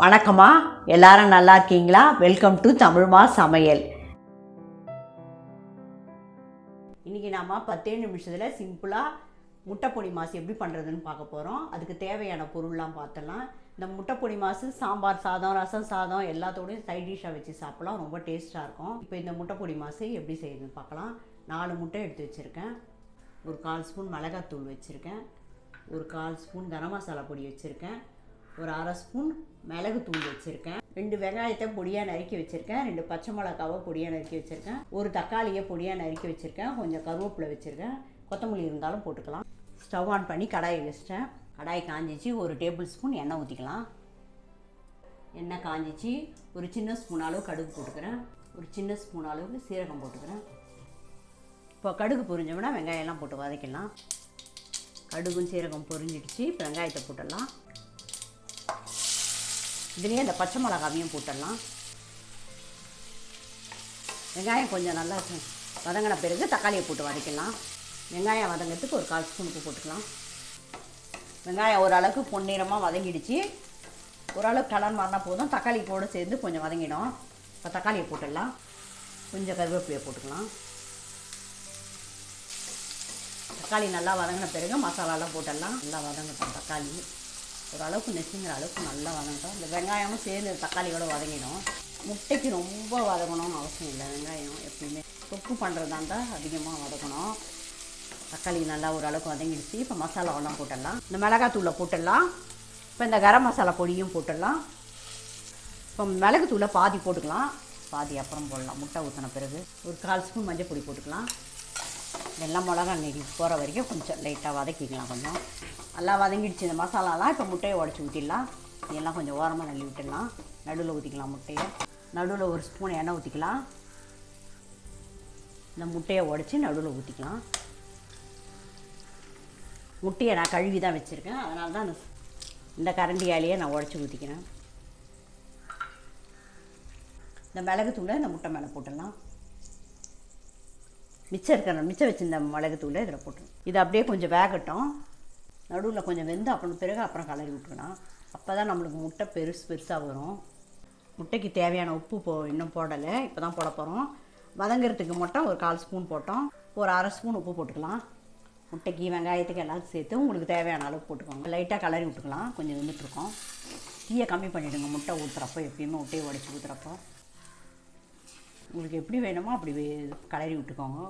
வணக்கம்மா. எல்லாரும் நல்லா இருக்கீங்களா? வெல்கம் டு தமிழ்மா சமையல். இன்றைக்கி நாம் பத்தே நிமிஷத்தில் சிம்பிளாக முட்டைப்பொடி மாசு எப்படி பண்ணுறதுன்னு பார்க்க போகிறோம் அதுக்கு தேவையான பொருள்லாம் பார்த்தலாம் இந்த முட்டைப்பொடி மாசு சாம்பார் சாதம் ரசம் சாதம் எல்லாத்தோடையும் சைட் டிஷ்ஷாக வச்சு சாப்பிட்லாம். ரொம்ப டேஸ்ட்டாக இருக்கும். இப்போ இந்த முட்டைப்பொடி மாசு எப்படி செய்யுதுன்னு பார்க்கலாம். நாலு முட்டை எடுத்து வச்சுருக்கேன். ஒரு கால் ஸ்பூன் மிளகாத்தூள் வச்சுருக்கேன். ஒரு கால் ஸ்பூன் கரம் மசாலா பொடி வச்சுருக்கேன். ஒரு அரை ஸ்பூன் மிளகு தூள் வச்சுருக்கேன். ரெண்டு வெங்காயத்தை பொடியாக நறுக்கி வச்சுருக்கேன். ரெண்டு பச்சை மிளகாவை பொடியாக நறுக்கி வச்சுருக்கேன். ஒரு தக்காளியை பொடியாக நறுக்கி வச்சுருக்கேன். கொஞ்சம் கருவேப்பிலை வச்சுருக்கேன். கொத்தமல்லி இருந்தாலும் போட்டுக்கலாம். ஸ்டவ் ஆன் பண்ணி கடாயை வச்சிட்டேன். கடாய் காஞ்சிச்சு. ஒரு டேபிள் ஸ்பூன் எண்ணெய் ஊற்றிக்கலாம் எண்ணெய் காஞ்சிச்சு. ஒரு சின்ன ஸ்பூன் அளவு கடுகு போட்டுக்கிறேன். ஒரு சின்ன ஸ்பூன் அளவுக்கு சீரகம் போட்டுக்கிறேன். இப்போ கடுகு பொரிஞ்சோம்னா வெங்காயம்லாம் போட்டு வதக்கிடலாம். கடுகும் சீரகம் பொரிஞ்சிடுச்சு. இப்போ வெங்காயத்தை போட்டுடலாம். இதுலேயே இந்த பச்சை மிளகாவையும் போட்டுடலாம். வெங்காயம் கொஞ்சம் நல்லா வதங்கின பிறகு தக்காளியை போட்டு வதக்கிடலாம். வெங்காயம் வதங்கிறதுக்கு ஒரு கால் ஸ்பூன் உப்பு போட்டுக்கலாம். வெங்காயம் ஓரளவுக்கு பொன்னிறமாக வதங்கிடுச்சு. ஓரளவுக்கு கலர் மாறினா போதும். தக்காளி கூட சேர்ந்து கொஞ்சம் வதங்கிடும். இப்போ தக்காளியை போட்டுடலாம். கொஞ்சம் கருவேப்பிலையை போட்டுக்கலாம். தக்காளி நல்லா வதங்கின பிறகு மசாலாலாம் போட்டுடலாம். நல்லா வதங்கட்டும் தக்காளி. ஓரளவுக்கு நெசுங்கிற அளவுக்கு நல்லா வதங்கட்டும். இந்த வெங்காயமும் சேர்ந்து தக்காளியோட வதங்கிடும். முட்டைக்கு ரொம்ப வதங்கணும்னு அவசியம் இல்லை. வெங்காயம் எப்பயுமே தொக்கு பண்ணுறதா இருந்தால் அதிகமாக வதக்கணும் தக்காளி நல்லா ஓரளவுக்கு வதங்கிடுச்சு. இப்போ மசாலாவெல்லாம் போட்டுடலாம். இந்த மிளகாத்தூளை போட்டுடலாம். இப்போ இந்த கரம் மசாலா பொடியும் போட்டுடலாம். இப்போ மிளகுத்தூளை பாதி போட்டுக்கலாம். பாதி அப்புறம் போடலாம். முட்டை ஊற்றின பிறகு ஒரு கால் ஸ்பூன் மஞ்சள் பொடி போட்டுக்கலாம். வெள்ளை மிளகா நெறி போகிற வரைக்கும் கொஞ்சம் லைட்டாக வதக்கிக்கலாம் கொஞ்சம். நல்லா வதங்கிடுச்சு இந்த மசாலாலாம் இப்போ முட்டையை உடச்சி ஊற்றிடலாம் இதெல்லாம் கொஞ்சம் ஓரமாக நள்ளி விட்டுடலாம். நடுவில் ஊற்றிக்கலாம் முட்டையை. நடுவில் ஒரு ஸ்பூன் எண்ணெய் ஊற்றிக்கலாம் இந்த முட்டையை உடச்சி நடுவில் ஊற்றிக்கலாம் முட்டையை நான் கழுவி தான் வச்சுருக்கேன் அதனால தான் இந்த- இந்த கரண்டியாலேயே நான் உடச்சி ஊற்றிக்கிறேன் இந்த மிளகுத்தூளை இந்த முட்டை மேலே போட்டுடலாம். மிச்சம் இருக்கிற மிச்சம் வச்சுருந்த மிளகுத்தூளை இதில் போட்டுரும் இது அப்படியே கொஞ்சம் வேகட்டும். நடுவில் கொஞ்சம் வெந்து அப்புறம் பிறகு அப்புறம் கலரி விட்டுக்கலாம் அப்போ தான் நம்மளுக்கு முட்டை பெருசு பெருசாக வரும். முட்டைக்கு தேவையான உப்பு போ இன்னும் போடலை. இப்போ தான் போட போகிறோம் வதங்கிறதுக்கு மட்டும் ஒரு கால் ஸ்பூன் போட்டோம். ஒரு அரை ஸ்பூன் உப்பு போட்டுக்கலாம். முட்டைக்கு வெங்காயத்துக்கு எல்லாத்தையும் சேர்த்து உங்களுக்கு தேவையான அளவு போட்டுக்கோங்க. லைட்டாக கலரி விட்டுக்கலாம். கொஞ்சம் வெந்துட்டுருக்கோம். தீயை கம்மி பண்ணிவிடுங்க முட்டை ஊற்றுறப்போ எப்பயுமே முட்டையை உடச்சி ஊற்றுறப்போ உங்களுக்கு எப்படி வேணுமோ அப்படி கலரி விட்டுக்கோங்க.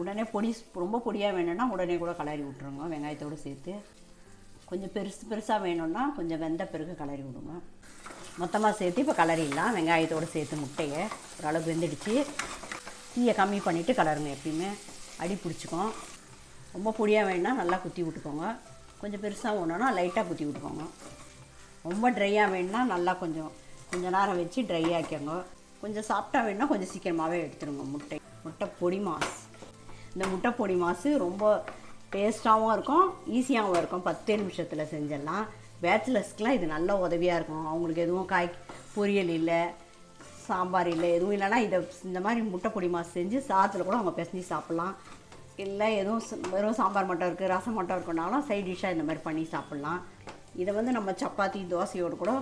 உடனே பொடி ரொம்ப பொடியாக வேணும்னா உடனே கூட கலரி விட்ருங்க வெங்காயத்தோடு சேர்த்து. கொஞ்சம் பெருசு பெருசாக வேணும்னா கொஞ்சம் வெந்த பிறகு கலரி விடுங்க. மொத்தமாக சேர்த்து இப்போ கலரிடலாம். வெங்காயத்தோடு சேர்த்து முட்டையை ஓரளவு வெந்துடுச்சு. தீயை கம்மி பண்ணிவிட்டு கலருங்க எப்பயுமே. அடி பிடிச்சிக்கும் ரொம்ப பொடியாக வேணும்னா நல்லா குத்தி விட்டுக்கோங்க. கொஞ்சம் பெருசாக வேணும்னா லைட்டாக குத்தி விட்டுக்கோங்க. ரொம்ப ட்ரையாக வேணும்னா நல்லா கொஞ்சம் கொஞ்சம் நேரம் வச்சு ட்ரை ஆக்கிக்கோங்க. கொஞ்சம் சாப்பிட்டா வேணும்னா கொஞ்சம் சீக்கிரமாகவே எடுத்துருங்க. முட்டை முட்டை பொடி மாஸ். இந்த முட்டை பொடி மாசு ரொம்ப டேஸ்ட்டாகவும் இருக்கும் ஈஸியாகவும் இருக்கும். பத்தே நிமிஷத்தில் செஞ்சிடலாம். பேச்சுலர்ஸ்க்கெலாம் இது நல்ல உதவியாக இருக்கும். அவங்களுக்கு எதுவும் காய் பொரியல் இல்லை சாம்பார் இல்லை எதுவும் இல்லைன்னா இதை இந்த மாதிரி முட்டை பொடி மாசு செஞ்சு சாதத்தில் கூட அவங்க பிசைஞ்சு சாப்பிட்லாம். இல்லை எதுவும் வெறும் சாம்பார் மட்டும் இருக்குது ரசம் மட்டும் இருக்குனாலும் சைட் டிஷ்ஷாக இந்த மாதிரி பண்ணி சாப்பிட்லாம். இதை வந்து நம்ம சப்பாத்தி தோசையோடு கூட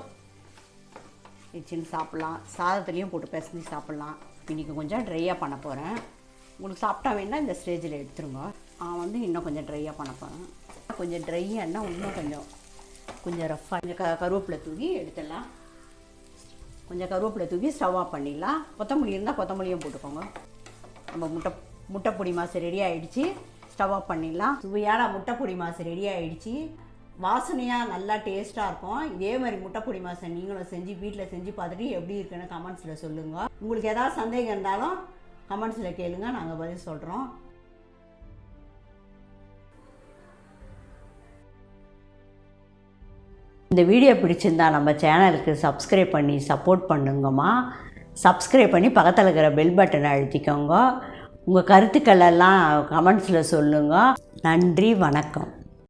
வச்சுன்னு சாப்பிட்லாம். சாதத்துலேயும் போட்டு பிசைஞ்சு சாப்பிட்லாம். இன்றைக்கி கொஞ்சம் ட்ரையாக பண்ண போகிறேன் உங்களுக்கு சாப்பிட்டா வேணால் இந்த ஸ்டேஜில் எடுத்துருங்க. நான் வந்து இன்னும் கொஞ்சம் ட்ரையாக பண்ண போகிறேன் கொஞ்சம் ட்ரையானா இன்னும் கொஞ்சம் கொஞ்சம் ரஃப்பாக கொஞ்சம் க கருவேப்பிலை தூவி எடுத்துடலாம். கொஞ்சம் கருவேப்பிலை தூவி ஸ்டவ் ஆஃப் பண்ணிடலாம். கொத்தமல்லி இருந்தால் கொத்தமல்லியும் போட்டுக்கோங்க. நம்ம முட்டை முட்டைப்பொடி மாதம் மாசு ரெடி ஆகிடுச்சு ஸ்டவ் ஆஃப் பண்ணிடலாம். சுவையான முட்டைப்பொடி மாதம் மாசு ரெடி ஆகிடுச்சு வாசனையாக நல்லா டேஸ்ட்டாக இருக்கும். இதே மாதிரி முட்டைப்பொடி மாசம் மாசை நீங்களும் செஞ்சு வீட்டில் செஞ்சு பார்த்துட்டு எப்படி இருக்குன்னு கமெண்ட்ஸில் சொல்லுங்கள் உங்களுக்கு ஏதாவது சந்தேகம் இருந்தாலும் கமெண்ட்ஸில் கேளுங்க. நாங்கள் பதில் சொல்கிறோம் இந்த வீடியோ பிடிச்சிருந்தா நம்ம சேனலுக்கு சப்ஸ்கிரைப் பண்ணி சப்போர்ட் பண்ணுங்கம்மா. சப்ஸ்கிரைப் பண்ணி பக்கத்தில் இருக்கிற பெல் பட்டனை அழுத்திக்கோங்க. உங்கள் கருத்துக்கள் எல்லாம் கமெண்ட்ஸில் சொல்லுங்கள் நன்றி வணக்கம்.